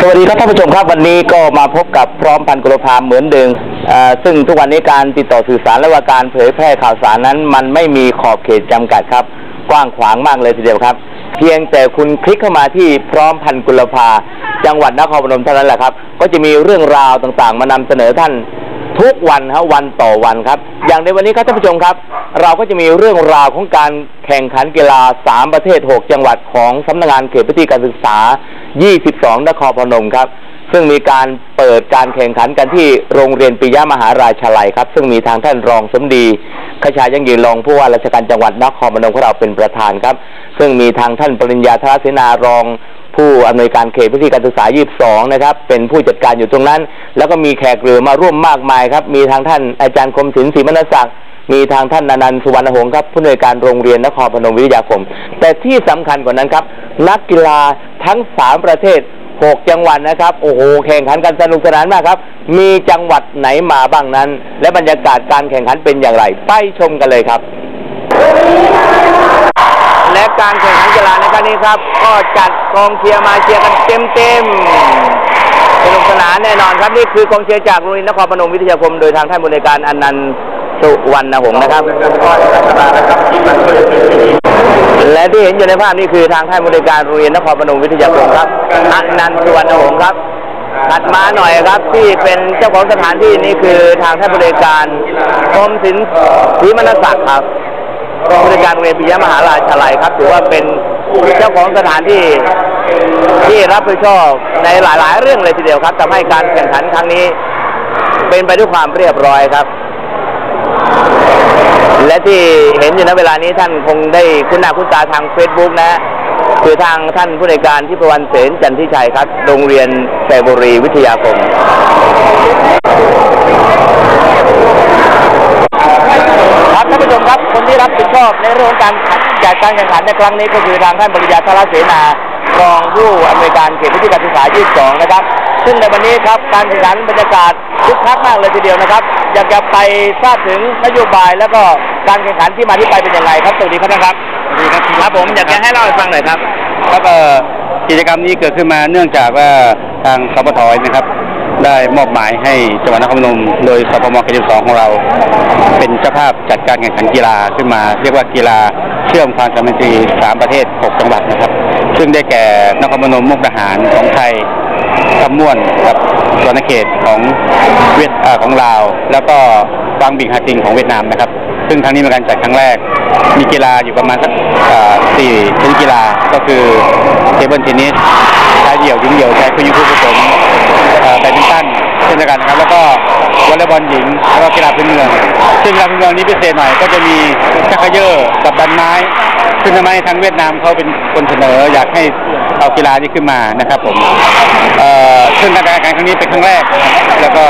สวัสดีครับท่านผู้ชมครับวันนี้ก็มาพบกับพร้อมพันกุลพาเหมือนเดิมอ่อซึ่งทุกวันนี้การติดต่อสื่อสารและว่าการเผยแพร่ข่าวสารนั้น มันไม่มีขอบเขตจำกัดครับ กว้างขวางมากเลยทีเดียวครับ เพียงแต่คุณคลิกเข้ามาที่พร้อมพันกุลภาจังหวัดนครพนมเท่านั้นแหละครับ ก็จะมีเรื่องราวต่างๆ มานำเสนอท่านทุกวันครับวันต่อวันครับ อย่างในวันนี้ครับท่านผู้ชมครับ เราก็จะมีเรื่องราวของการแข่งขันกีฬา 3 ประเทศ 6 จังหวัดของสำนักงานเขตพื้นที่การศึกษา 22 นครพนมครับ ซึ่งมีการเปิดการแข่งขันกันที่โรงเรียนปิยมหาราชาลัยครับ ซึ่งมีทางท่านรองสมดีขชายังยืนรองผู้ว่าราชการจังหวัดนครพนมของเราเป็นประธานครับ ซึ่งมีทางท่านปริญญาธรเสนารองผู้อำนวยการเขตพื้นที่การศึกษา 22 นะครับ เป็นผู้จัดการอยู่ตรงนั้น แล้วก็มีแขกเรือมาร่วมมากมายครับ มีทางท่านอาจารย์คมศิลป์ศรีมนศักดิ์ มีทางท่านนันันท์สุวรรณหงส์ครับผู้อำนวยการโรงเรียนนครพนมวิทยาคม แต่ที่สำคัญกว่านั้นครับ นักกีฬาทั้ง3ประเทศ6จังหวัดนะครับ โอ้โห แข่งขันกันสนุกสนานมากครับ มีจังหวัดไหนมาบ้างนั้น และบรรยากาศการแข่งขันเป็นอย่างไร ไปชมกันเลยครับ และการแข่งขันกีฬาในครั้งนี้ครับก็จัดกองเชียร์มาเชียร์กันเต็มเต็มสนุกสนานแน่นอนครับนี่คือกองเชียร์จากโรงเรียนนครพนมวิทยาคม โดยทางท่านบริการอนันต์ สุวรรณหงส์นะครับ และที่เห็นอยู่ในภาพนี่คือทางท่านบริการโรงเรียนนครพนมวิทยาคมครับอนันต์สุวรรณหงส์ครับถัดมาหน่อยครับที่เป็นเจ้าของสถานที่นี้คือทางท่านบริการกรมศิลป์ศรีมนศักดิ์ครับบริการโรงเรียนปิยมหาราชาลัยครับถือว่าเป็นเจ้าของสถานที่ที่รับผิดชอบในหลาย ๆ เรื่องเลยทีเดียวครับทำให้การแข่งขันครั้งนี้ เป็นไปด้วยความเรียบร้อยครับ และที่เห็นอยู่ในเวลานี้ท่านคงได้คุ้นหน้าคุ้นตาทางเฟซบุ๊กนะคือทางท่านผู้ในการที่ประวันเสนจันทิชัยครับ โรงเรียนแสบุรีวิทยาคมครับท่านผู้ชมครับคนที่รับผิดชอบในเรื่องของการจัดการแข่งขันในครั้งนี้ก็คือทางท่านบริยาธารเสนารองผู้อำนวยการเขตพื้นที่การศึกษา 22 นะครับ ซึ่งในวันนี้ครับการแข่งขันบรรยากาศคึกคักมากเลยทีเดียวนะครับ อยากจะไปทราบถึงนโยบายแล้วก็การแข่งขันที่มาที่ไปเป็นอย่างไรครับสวัสดีครับท่านครับสวัสดีครับครับผมอยากจะให้เล่าให้ฟังหน่อยครับครับเอ่อกิจกรรมนี้เกิดขึ้นมาเนื่องจากว่าทางสปทนะครับ ได้มอบหมายให้จังหวัดนครพนมโดยสพมเขต12ของเรา เป็นเจ้าภาพจัดการแข่งขันกีฬาขึ้นมา เรียกว่ากีฬาเชื่อมความสามัคคีสามประเทศ 6 จังหวัดนะครับ ซึ่งได้แก่นครพนมมุกดาหารของไทย คำม่วนกับสวนเขตของเวียดอ่ของลาว แล้วก็บางบิงฮาติงของเวียดนามนะครับ ซึ่งครั้งนี้เป็นการจัดครั้งแรก มีกีฬาอยู่ประมาณสักสี่ชนิดกีฬาก็คือเทเบิลเทนนิสชายเดี่ยวหญิงเดี่ยวชายคู่หญิงคู่ผสมเอ่อแบดมินตันเช่นเดียวกันนะครับแล้วก็วอลเลย์บอลหญิงแล้วก็กีฬาพื้นเมืองซึ่งกีฬาพื้นเมืองนี้พิเศษหน่อยก็จะมีชักเขยอกับดันไม้ ซึ่งทำให้ทางเวียดนามเขาเป็นคนเสนออยากให้เอากีฬานี้ขึ้นมานะครับผมเอ่อซึ่งการแข่งขันครั้งนี้เป็นครั้งแรก แล้วก็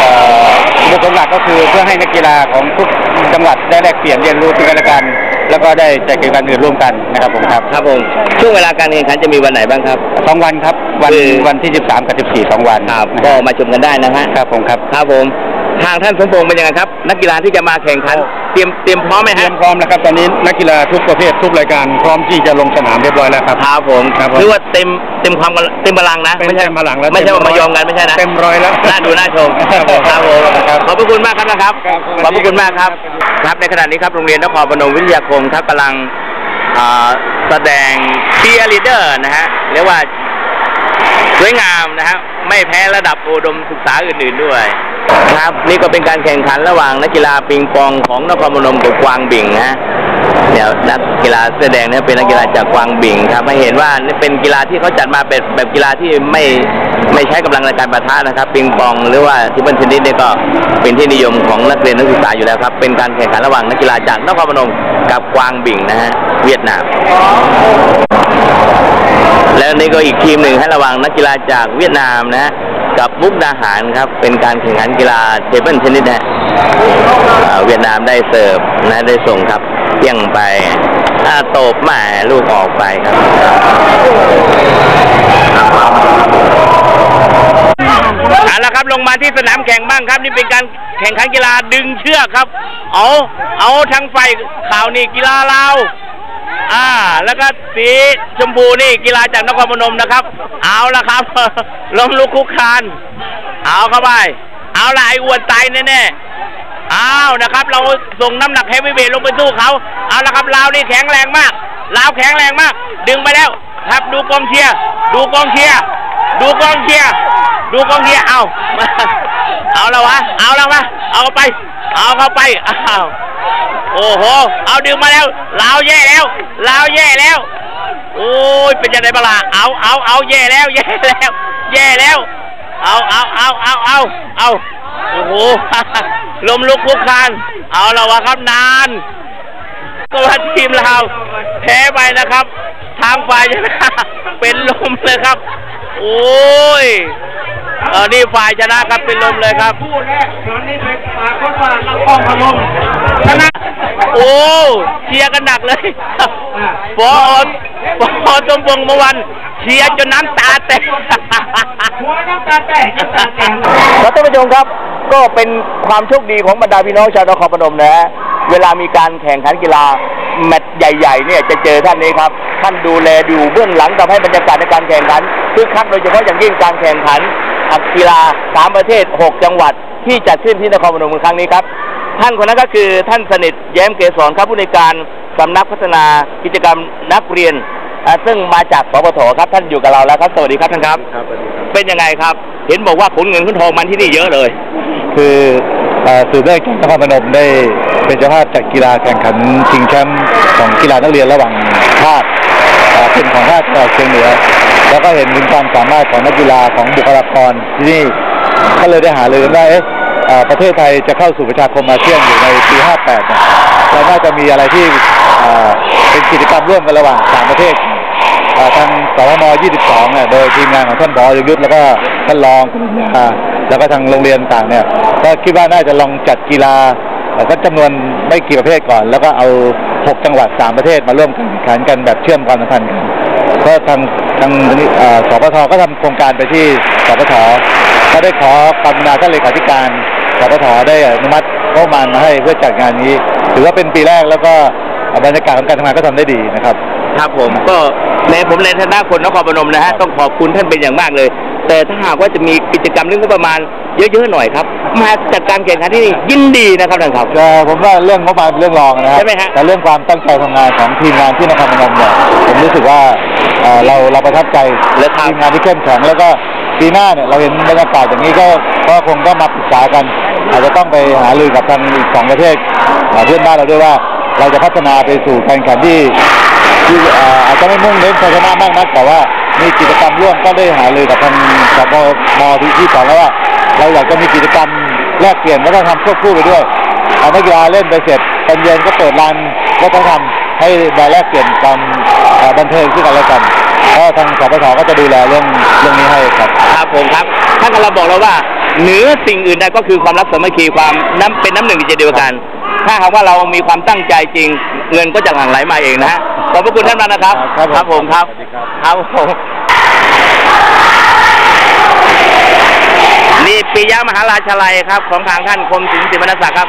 เอ่อจุดประสงค์หลักก็คือเพื่อให้นักกีฬาของทุกจังหวัดได้แลกเปลี่ยนเรียนรู้ซึ่งกันและกัน แล้วก็ได้จัดกิจกรรมอื่นร่วมกันนะครับผมครับครับผมช่วงเวลาการแข่งขันจะมีวันไหนบ้างครับ สองวันครับ วันคือ วันที่ 13 กับ 14สองวันครับนะก็ครับมาชมกันได้นะฮะครับผมครับ ครับผมทางท่านสมพงษ์เป็นยังไงครับ นักกีฬาที่จะมาแข่งขัน เตรียมเตรียมพร้อมไหมเตรีฮะยมพร้อมแล้วครับตอนนี้นักกีฬาทุกประเภททุกรายการพร้อมที่จะลงสนามเรียบร้อยแล้วครับ ครับผมครับผมคือว่าเต็มเต็มความกำลังเต็มพลังนะเป็นไม่ใช่เต็มพลังแล้วไม่ใช่เต็มว่าร้มาอยยอมกันไม่ใช่นะ เต็มร้อยแล้ว น่าดูน่าชมครับผมครับผมครับขอบพระคุณมากครับนะครับ ครับขอบพระคุณมากครับ ครับในขณะนี้ครับโรงเรียนนครพนมวิทยาคมครับกำลังอ่าแสดงเชียร์ลีดเดอร์นะฮะเรียกว่าสวยงามนะฮะไม่แพ้ระดับอุดมศึกษาอื่นๆด้วย ครับ นี่ก็เป็นการแข่งขันระหว่างนักกีฬาปิงปองของนครพนมกับกวางบิ่งฮะเดี๋ยวนักกีฬาเสื้อแดงเนี่ยเป็นนักกีฬาจากกวางบิ่งครับให้เห็นว่านี่เป็นกีฬาที่เขาจัดมาเป็นแบบกีฬาที่ไม่ไม่ใช้กำลังในการประทะนะครับ ปิงปองหรือว่าที่เป็นเทนนิสเนี่ยก็เป็นที่นิยมของนักเรียนนักศึกษาอยู่แล้วครับ เป็นการแข่งขันระหว่างนักกีฬาจากนครพนมกับกวางบิ่งนะฮะเวียดนามแล้วนี่ก็อีกทีมหนึ่งให้ระหวังนักกีฬาจากเวียดนามนะฮะ กับมุกดาหารครับ เป็นการแข่งขันกีฬาเทเบิลเทนนิสนะฮะอ่าเวียดนามได้เสิร์ฟนะได้ส่งครับเพียงไปถ้าตบแหมาลูกออกไปครับเอาละครับลงมาที่สนามแข่งบ้างครับ นี่เป็นการแข่งขันกีฬาดึงเชือกครับ เอาเอาทางไฟข่าวนี่กีฬาลาว อ่า แล้วก็สีชมพูนี่กีฬาจากนครพนมนะครับ เอาละครับ ล้มลุกคุกคาน เอาเข้าไป เอาละไอ้อ้วนตายแน่ๆเอานะครับ เราส่งน้ำหนักเฮฟวีเวทลงไปสู้เขา เอาละครับลาวนี่แข็งแรงมาก ลาวแข็งแรงมาก ดึงไปแล้ว ครับดูกองเชียร์ดูกองเชียร์ดูกองเชียร์ดูกองเชียร์เอาเอาละวะ เอาละวะ เอาไป เอาเข้าไปอ้าว โอ้โห เอาดึงมาแล้วลาวแย่แล้วลาวแย่แล้ว โอ้ย เป็นยังไงบ้างล่ะเอาเอาเอาแย่แล้วแย่แล้วแย่แล้ว เอาเอาเอาเอาเอาเอาโอ้โห ลมลุกคลุกคาน เอาละวะครับนานก็ว่าทีมเราแพ้ไปนะครับ ทางฝ่ายชนะเป็นลมเลยครับ โอ้ย เออนี่ฝ่ายชนะครับเป็นลมเลยครับคู่แรกตอนนี้เป็นปากคนว่านักป้องพนมชนะโอ้เชียร์กันหนักเลยปอปอสมพงษ์เมื่อวันเชียร์จนน้ำตาแตกหัวน้ำตาแตกน้ำตาแตกครับท่านผู้ชมครับ ก็เป็นความโชคดีของบรรดาพี่น้องชาวนครพนมนะฮะเวลามีการแข่งขันกีฬาแมตช์ใหญ่ๆเนี่ยจะเจอท่านนี้ครับ ท่านดูแลอยู่เบื้องหลังทำให้บรรยากาศในการแข่งขันคึกคักโดยเฉพาะอย่างยิ่งการแข่งขัน กีฬาสามประเทศ 6 จังหวัดที่จัดขึ้นที่นครพนมในครั้งนี้ครับ ท่านคนนั้นก็คือท่านสนิทแย้มเกษรครับผู้ในวยการสำนักพัฒนากิจกรรมนักเรียนอ่าซึ่งมาจากสปทครับท่านอยู่กับเราแล้วครับ สวัสดีครับท่านครับ เป็นยังไงครับ เห็นบอกว่าขนเงินขนทองมันที่นี่เยอะเลย คือเอ่อสื่อได้แก่นครพนมได้เป็นเจ้าภาพจัดกีฬาแข่งขันชิงแชมป์ของกีฬานักเรียนระหว่างภาคเอ่อเป็นของภาคตะวันออกเฉียงเหนือ แล้วก็เห็นถึงความสามารถของนักกีฬาของบุคลากรที่นี่ก็เลยได้หารือกันว่าเอ๊ะประเทศไทยจะเข้าสู่ประชาคมอาเซียนอยู่ในปี 58เนี่ยเราน่าจะมีอะไรที่เป็นกิจกรรมร่วมกันระหว่างสามประเทศทางสวม22เนี่ยโดยทีมงานของท่านบอยยุทธแล้วก็ท่านรองแล้วก็ทางโรงเรียนต่างเนี่ยก็คิดว่าน่าจะลองจัดกีฬาเอ่อสักจำนวนไม่กี่ประเภทก่อน แล้วก็เอา 6 จังหวัด 3 ประเทศมาร่วมแข่งขันกันแบบเชื่อมความสัมพันธ์กัน ก็ทางทางเอ่อสปทก็ทำโครงการไปที่สปทก็ได้ขอความกรุณาท่านเลขาธิการสปทได้อนุมัติงบประมาณมาให้เพื่อจัดงานนี้ ถือว่าเป็นปีแรกแล้วก็บรรยากาศของการทำงานก็ทำได้ดีนะครับ ครับผมก็ในผมในฐานะคนนครพนมนะฮะต้องขอบคุณท่านเป็นอย่างมากเลย แต่ถ้าหากว่าจะมีกิจกรรมเรื่องงบประมาณ เยอะๆหน่อยครับ มาจัดการแข่งขันที่นี่ยินดีนะครับท่านครับ แต่ผมว่าเรื่องงบประมาณเป็นเรื่องรองนะครัใช่ไหมฮะ แต่เรื่องความตั้งใจทำงานของทีมงานที่นครพนมเนี่ยผมรู้สึกว่าเอ่อเราเราประทับใจและครับ ทีมงานที่เข้มแข็งแล้วก็ปีหน้าเนี่ยเราเห็นบรรยากาศอย่างนี้ก็ก็คงต้องมาปรึกษากัน อาจจะต้องไปหารือกับทางอีกสองประเทศเอ่อเพื่อนบ้านเราด้วยว่า เราจะพัฒนาไปสู่การแข่งขันที่ที่เอ่ออาจจะไม่มุ่งเน้นชัยชนะมากนักแต่ว่ามีกิจกรรมร่วมก็ได้หารือกับทางสปมที่ที่ก่อนแล้วว่า เราอยากจะมีกิจกรรมแลกเปลี่ยนวัฒนธรรมควบคู่ไปด้วยเอานักกีฬาเล่นไปเสร็จตอนเย็นก็เปิดร้านวัฒนธรรมให้ได้แลกเปลี่ยนความเอ่อบันเทิงซึ่งกันและกันก็ทางสปทก็จะดูแลเรื่องเรื่องนี้ให้ครับครับผมครับท่านกำลังบอกเราว่าเหนือสิ่งอื่นใดก็คือความรักสามัคคีความน้ำเป็นน้ำหนึ่งใจเดียวกัน ถ้าหากว่าเรามีความตั้งใจจริง เงินก็จะหลั่งไหลมาเองนะฮะขอบพระคุณท่านมากนะครับ ครับผมผมครับสวัสดีครับครับผม นี่ปิยะมหาราชาลัยครับ ของทางท่านคมสินสิมนศักดิ์ครับ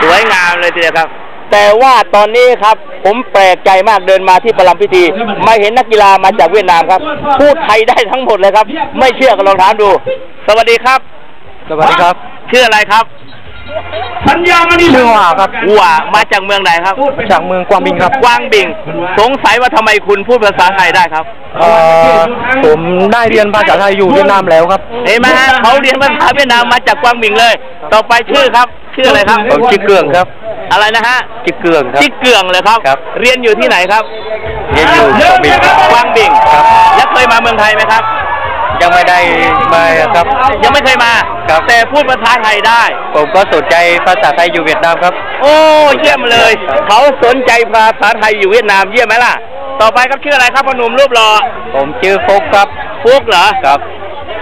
สวยงามเลยทีเดียวครับ แต่ว่าตอนนี้ครับ ผมแปลกใจมากเดินมาที่ประลัมพิธีมาเห็นนักกีฬามาจากเวียดนามครับ พูดไทยได้ทั้งหมดเลยครับ ไม่เชื่อก็ลองถามดู สวัสดีครับ สวัสดีครับชื่ออะไรครับ สัญญามันนี่ชื่อว่าครับวัวมาจากเมืองไหนครับ จากเมืองกวางบิงครับ กวางบิง สงสัยว่าทำไมคุณพูดภาษาไทยได้ครับผมได้เรียนภาษาไทยอยู่เวียดนามแล้วครับ เห็นไหมฮะเขาเรียนภาษาเวียดนามมาจากกวางบิงเลย ต่อไปชื่อครับ ชื่ออะไรครับ ผมชื่อเกื้องครับ อะไรนะฮะจิกเกืองครับจิกเกืองเลยครับ ครับ เรียนอยู่ที่ไหนครับ เรียนอยู่กวางบิงครับกวางบิงครับ แล้วเคยมาเมืองไทยไหมครับ ยังไม่ได้มาครับ ยังไม่เคยมา ครับ แต่พูดภาษาไทยได้ ผมก็สนใจภาษาไทยอยู่เวียดนามครับ โอ้เยี่ยมเลย เขาสนใจภาษาไทยอยู่เวียดนามเยี่ยมไหมล่ะ ต่อไปครับชื่ออะไรครับพอหนุ่มรูปหล่อผมชื่อฟุกครับฟุกเหรอครับ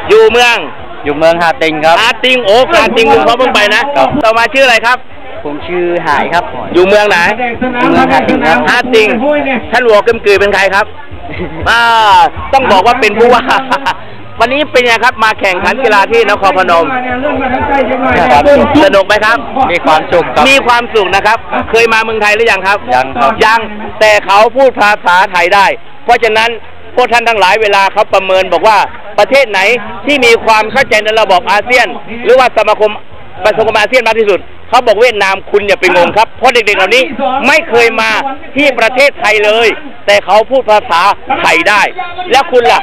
อยู่เมืองอยู่เมืองฮาติงครับอาติงโอ้อาติงคุณเขาเพิ่งไปนะครับต่อมาชื่ออะไรครับ ผมชื่อหายครับ อยู่เมืองไหนเมืองฮาติงครับฮาติงท่านหัวกึมกือเป็นใครครับอ่าต้องบอกว่าเป็นผู้ว่า วันนี้เป็นไงครับมาแข่งขันกีฬาที่นครพนมครับสนุกไหมครับ มีความสุขครับมีความสุขนะครับ เคยมาเมืองไทยหรือยังครับ ยังครับยังแต่เขาพูดภาษาไทยได้ เพราะฉะนั้นพวกท่านทั้งหลายเวลาเขาประเมินบอกว่าประเทศไหนที่มีความเข้าใจในระบบอาเซียน หรือว่าสมาคมประสมคมอาเซียนมากที่สุด เขาบอกเวียดนามคุณอย่าไปงงครับ เพราะเด็กๆเหล่านี้ไม่เคยมาที่ประเทศไทยเลย แต่เขาพูดภาษาไทยได้ แล้วคุณล่ะ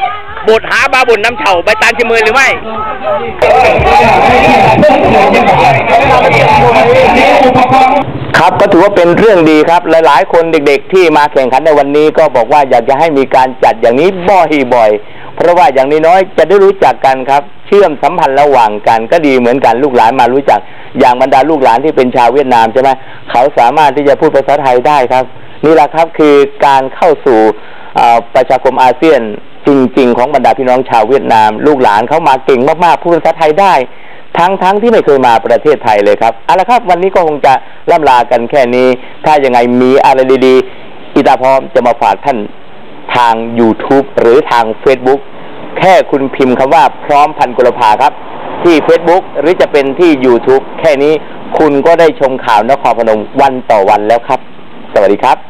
บทหาบาบุญน้ำเฉาใบตานชิมือหรือไม่ ครับก็ถือว่าเป็นเรื่องดีครับหลายๆ คนเด็ก ๆ ที่มาแข่งขันในวันนี้ก็บอกว่าอยากจะให้มีการจัดอย่างนี้บ่อยๆเพราะว่าอย่างน้อยๆจะได้รู้จักกันครับ เชื่อมสัมพันธ์ระหว่างกันก็ดีเหมือนกันลูกหลานมารู้จัก อย่างบรรดาลูกหลานที่เป็นชาวเวียดนามใช่ไหมเขาสามารถที่จะพูดภาษาไทยได้ครับ นี่แหละครับคือการเข้าสู่ประชาคมอาเซียน จริง ๆ ของบรรดาพี่น้องชาวเวียดนาม ลูกหลานเขามาเก่งมากๆพูดภาษาไทยได้ ทั้งทั้งที่ไม่เคยมาประเทศไทยเลยครับเอาละครับ วันนี้ก็คงจะล่ำลากันแค่นี้ ถ้ายังไงมีอะไรดีๆอิตาพร้อมจะมาฝากท่านทาง YouTube หรือทาง Facebook แค่คุณพิมพ์คำว่าพร้อมพันกุลภาครับ ที่ Facebook หรือจะเป็นที่ YouTube แค่นี้คุณก็ได้ชมข่าวนครพนมวันต่อวันแล้วครับ สวัสดีครับ